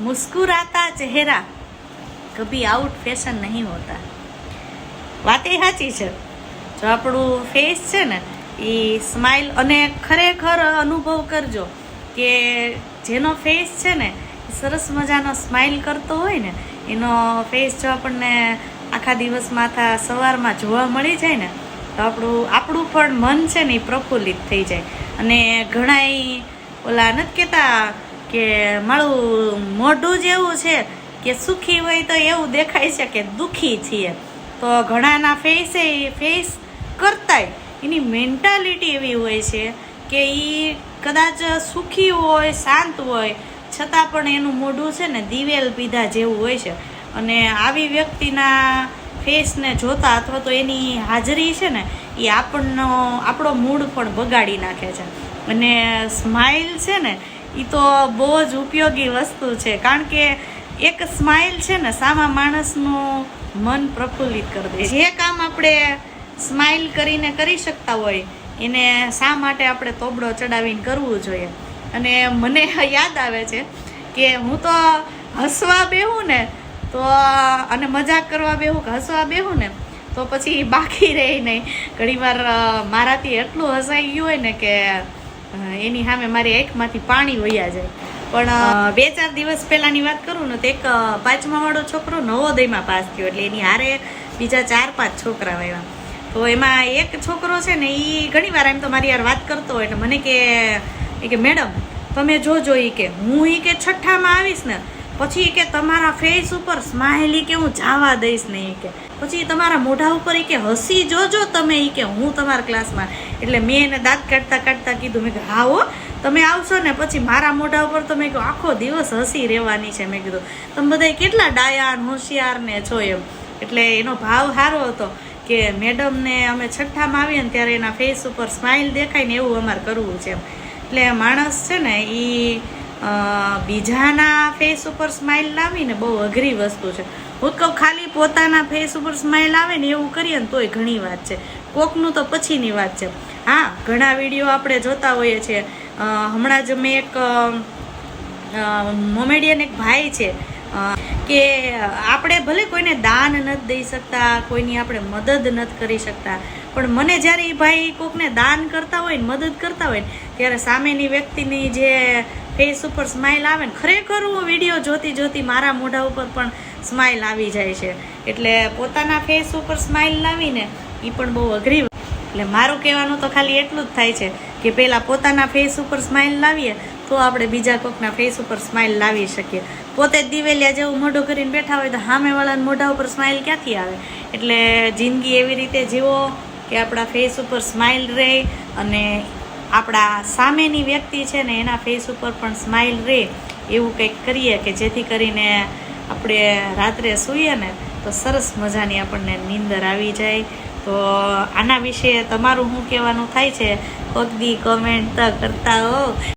મુસ્કુરાતા ચહેરા. કભી out fashion નહીં હોતા. વાત એ સાચી છે. જો આપણું ફેસ છે ને, એ સ્માઇલ અને ખરેખર અનુભવ કરજો કે જેનો ફેસ છે ને, એ સરસ મજાનો સ્માઇલ કરતો હોય ને, એનો ફેસ જો આપણને આખા દિવસમાં આખા સવારમાં જોવા મળી જાય ને, તો આપણું આપણું પણ મન છે ને એ પ્રફુલ્લિત થઈ જાય. અને ઘણાય ઓલા નથી કહેતા કે મારું મોઢું જેવું છે કે સુખી હોય તો એવું દેખાય છે કે દુઃખી છીએ. તો ઘણાના ફેસે ફેસ કરતાંય એની મેન્ટાલિટી એવી હોય છે કે એ કદાચ સુખી હોય, શાંત હોય, છતાં પણ એનું મોઢું છે ને દિવેલ પીધા જેવું હોય છે. અને આવી વ્યક્તિના ફેસને જોતા અથવા તો એની હાજરી છે ને એ આપણનો, આપણો મૂડ પણ બગાડી નાખે છે. અને સ્માઇલ છે ને એ તો બહુ જ ઉપયોગી વસ્તુ છે. કારણ કે એક સ્માઇલ છે ને, સામા માણસનું મન પ્રફુલ્લિત કરી દે જે કામ આપણે સ્માઇલ કરીને કરી શકતા હોય, એને શા માટે આપણે તોબડો ચડાવીને કરવું જોઈએ? અને મને યાદ આવે છે કે હું તો હસવા બેહું ને, તો અને મજાક કરવા બેહું કે હસવા બેહું ને, તો પછી બાકી રહે નહીં. ઘણીવાર મારાથી એટલું હસાઈ ગયું હોય ને કે એની સામે મારી આંખમાંથી પાણી વયા જાય. પણ બે ચાર દિવસ પહેલાંની વાત કરું ને તો એક પાંચમાવાળો પાંચમા વાળો છોકરો નવોદયમાં પાસ થયો એટલે એની હારે બીજા ચાર પાંચ છોકરા આવ્યા તો એમાં એક છોકરો છે ને એ ઘણી વાર એમ તો મારી યાર વાત કરતો એટલે મને કે કે, મેડમ, તમે જોજો એ કે, હું એ કે છઠ્ઠામાં આવીશ ને પછી કે તમારા ફેસ ઉપર સ્માઇલી કે હું જાવા દઈશ ને ઈ કે. પછી તમારા મોઢા ઉપર એ કે હસી જોજો તમે એ કે હું તમારા ક્લાસમાં એટલે મેં એને દાંત કાઢતા કાઢતા કીધું, મેં કે હા હો તમે આવશો ને પછી મારા મોઢા ઉપર તો મેં કહ્યું આખો દિવસ હસી રહેવાની છે. મેં કીધું, તમે બધા કેટલા ડાયા હોશિયારને છો એમ. એટલે એનો ભાવ સારો હતો કે મેડમને અમે છઠ્ઠામાં આવીએ ને ત્યારે એના ફેસ ઉપર સ્માઇલ દેખાય ને એવું અમારે કરવું છે એમ. એટલે માણસ છે ને એ બીજાના ફેસ ઉપર સ્માઇલ લાવીને બહુ અઘરી વસ્તુ છે. હું કહું, ખાલી પોતાના ફેસ ઉપર સ્માઇલ આવે ને એવું કરીએ ને તોય ઘણી વાત છે. કોકનું તો પછીની વાત છે. હા, ઘણા વીડિયો આપણે જોતા હોઈએ છીએ. હમણાં જ મેં એક મોમેડિયન એક ભાઈ છે. કે આપણે ભલે કોઈને દાન નથી દઈ શકતા, કોઈની આપણે મદદ નથી કરી શકતા, પણ મને જ્યારે એ ભાઈ કોકને દાન કરતા હોય ને મદદ કરતા હોય ને, ત્યારે સામેની વ્યક્તિની જે ફેસ ઉપર સ્માઇલ આવે ને, ખરેખર હું વીડિયો જોતી જોતી મારા મોઢા ઉપર પણ સ્માઇલ આવી જાય છે. એટલે પોતાના ફેસ ઉપર સ્માઇલ લાવીને એ પણ બહુ અઘરી એટલે મારું કહેવાનું તો ખાલી એટલું જ થાય છે કે પહેલાં પોતાના ફેસ ઉપર સ્માઇલ લાવીએ તો આપણે બીજા કોકના ફેસ ઉપર સ્માઇલ લાવી શકીએ. પોતે દિવેલિયા જેવું મોઢું કરીને બેઠા હોય તો સામેવાળાના મોઢા ઉપર સ્માઇલ ક્યાંથી આવે? એટલે જિંદગી એવી રીતે જીવો કે આપણા ફેસ ઉપર સ્માઇલ રહે અને આપણા સામેની વ્યક્તિ છે ને એના ફેસ ઉપર પણ સ્માઇલ રહે એવું કંઈક કરીએ કે જેથી કરીને આપણે રાત્રે સૂઈએ ને તો સરસ મજાની આપણને નીંદર આવી જાય. તો આના વિશે તમારું શું કહેવાનું થાય છે? કોક દી કોમેન્ટ કરતા હો